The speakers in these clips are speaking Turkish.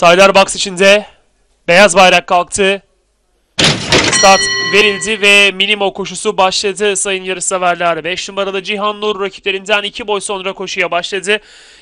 Tyler box içinde. Beyaz bayrak kalktı. Start verildi ve minimo koşusu başladı sayın yarışseverler. 5 numaralı Cihan Nur rakiplerinden 2 boy sonra koşuya başladı.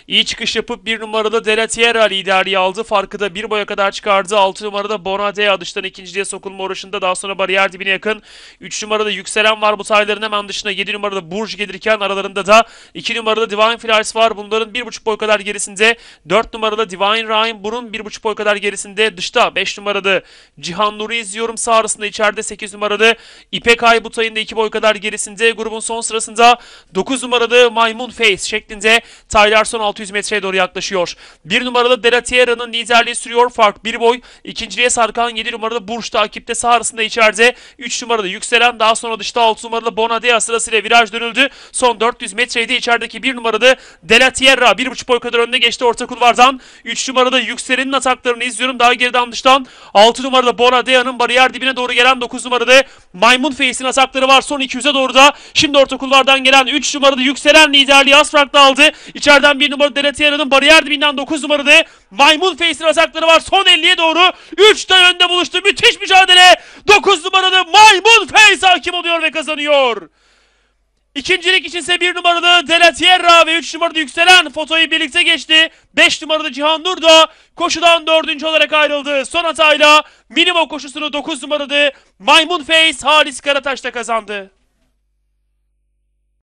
İyi çıkış yapıp 1 numaralı De La Tierra liderliği aldı. Farkı da 1 boya kadar çıkardı. 6 numarada Bonadea dıştan ikinciliğe sokulma uğraşında daha sonra bariyer dibine yakın. 3 numarada Yükselen var bu tayların hemen dışına. 7 numarada Burj gelirken aralarında da 2 numarada Divine Flares var. Bunların 1,5 boy kadar gerisinde. 4 numarada Divine Rhyme bunun 1,5 boy kadar gerisinde. Dışta 5 numarada Cihan Nur'u izliyorum. Sağ arasında içeride 8 numaralı İpek Ay Butay'ın da 2 boy kadar gerisinde. Grubun son sırasında 9 numaralı Maymun Face şeklinde Tyler son 600 metreye doğru yaklaşıyor. 1 numaralı De La Tierra'nın liderliği sürüyor. Fark 1 boy. İkinciliğe sarkan 7 numaralı Burç takipte sağ arasında içeride. 3 numaralı Yükselen daha sonra dışta 6 numaralı Bonadea sırasıyla viraj dönüldü. Son 400 metreydi içerideki 1 numaralı De La Tierra 1,5 boy kadar önde geçti orta kulvardan. 3 numaralı Yükselen'in ataklarını izliyorum. Daha geriden dıştan 6 numaralı Bonadea'nın bariyer dibine doğru gelen 9 numaralı Maymun Face'in atakları var. Son 200'e doğru da şimdi orta kulvardan gelen 3 numaralı Yükselen liderliği az farklı aldı. İçeriden 1 numaralı De La Tierra'nın bariyer dibinden 9 numaralı Maymun Face'in atakları var. Son 50'ye doğru 3 tane önde buluştu. Müthiş mücadele. 9 numaralı Maymun Face hakim oluyor ve kazanıyor. İkincilik içinse bir numaralı De La Tierra ve 3 numaralı Yükselen fotoyu birlikte geçti. 5 numaralı Cihan Nur da koşudan dördüncü olarak ayrıldı. Son hatayla minimum koşusunu 9 numaralı Maymun Face Halis Karataş da kazandı.